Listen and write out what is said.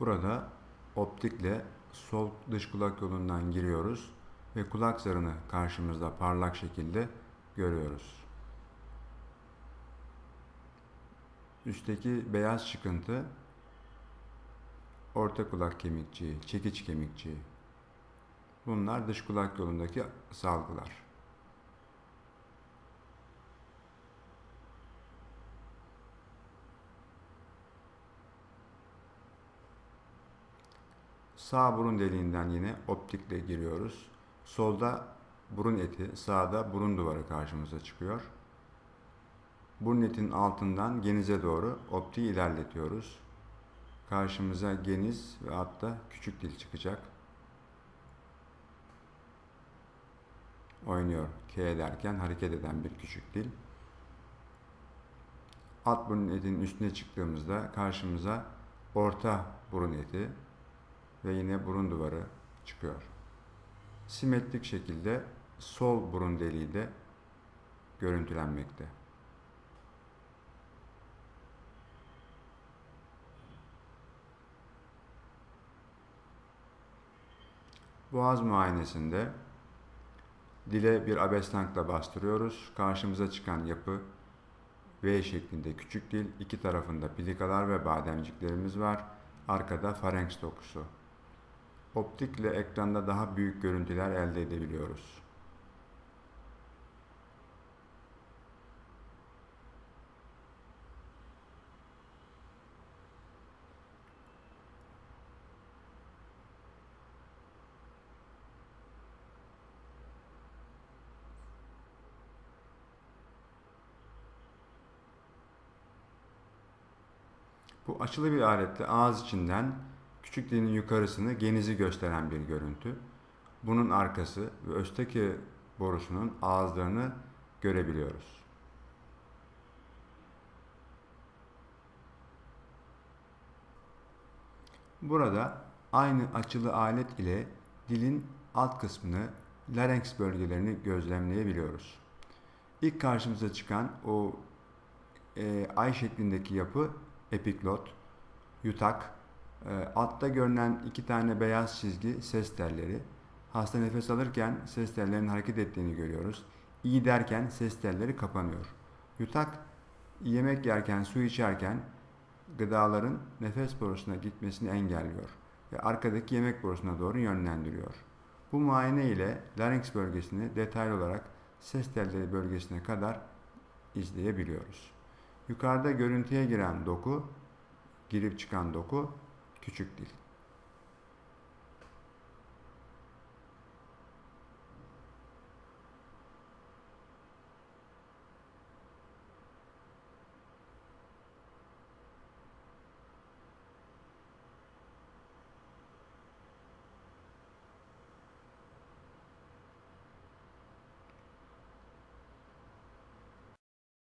Burada optikle sol dış kulak yolundan giriyoruz ve kulak zarını karşımızda parlak şekilde görüyoruz. Üstteki beyaz çıkıntı orta kulak kemikçiği, çekiç kemikçiği. Bunlar dış kulak yolundaki salgılar. Sağ burun deliğinden yine optikle giriyoruz. Solda burun eti, sağda burun duvarı karşımıza çıkıyor. Burun etinin altından genize doğru optiği ilerletiyoruz. Karşımıza geniz ve altta küçük dil çıkacak. Oynuyor. K derken hareket eden bir küçük dil. Alt burun etinin üstüne çıktığımızda karşımıza orta burun eti ve yine burun duvarı çıkıyor. Simetrik şekilde sol burun deliği de görüntülenmekte. Boğaz muayenesinde dile bir abestankla bastırıyoruz. Karşımıza çıkan yapı V şeklinde küçük dil, iki tarafında plikalar ve bademciklerimiz var. Arkada farenks dokusu. Optikle ekranda daha büyük görüntüler elde edebiliyoruz. Bu açılı bir aletle ağız içinden küçük dilin yukarısını genizi gösteren bir görüntü. Bunun arkası ve östeki borusunun ağızlarını görebiliyoruz. Burada aynı açılı alet ile dilin alt kısmını, larynx bölgelerini gözlemleyebiliyoruz. İlk karşımıza çıkan o e, ay şeklindeki yapı epiklot, yutak, e, altta görünen iki tane beyaz çizgi ses telleri. Hasta nefes alırken ses tellerinin hareket ettiğini görüyoruz. İyi derken ses telleri kapanıyor. Yutak yemek yerken, su içerken gıdaların nefes borusuna gitmesini engelliyor ve arkadaki yemek borusuna doğru yönlendiriyor. Bu muayene ile larynx bölgesini detaylı olarak ses telleri bölgesine kadar izleyebiliyoruz. Yukarıda görüntüye giren doku, girip çıkan doku küçük dil.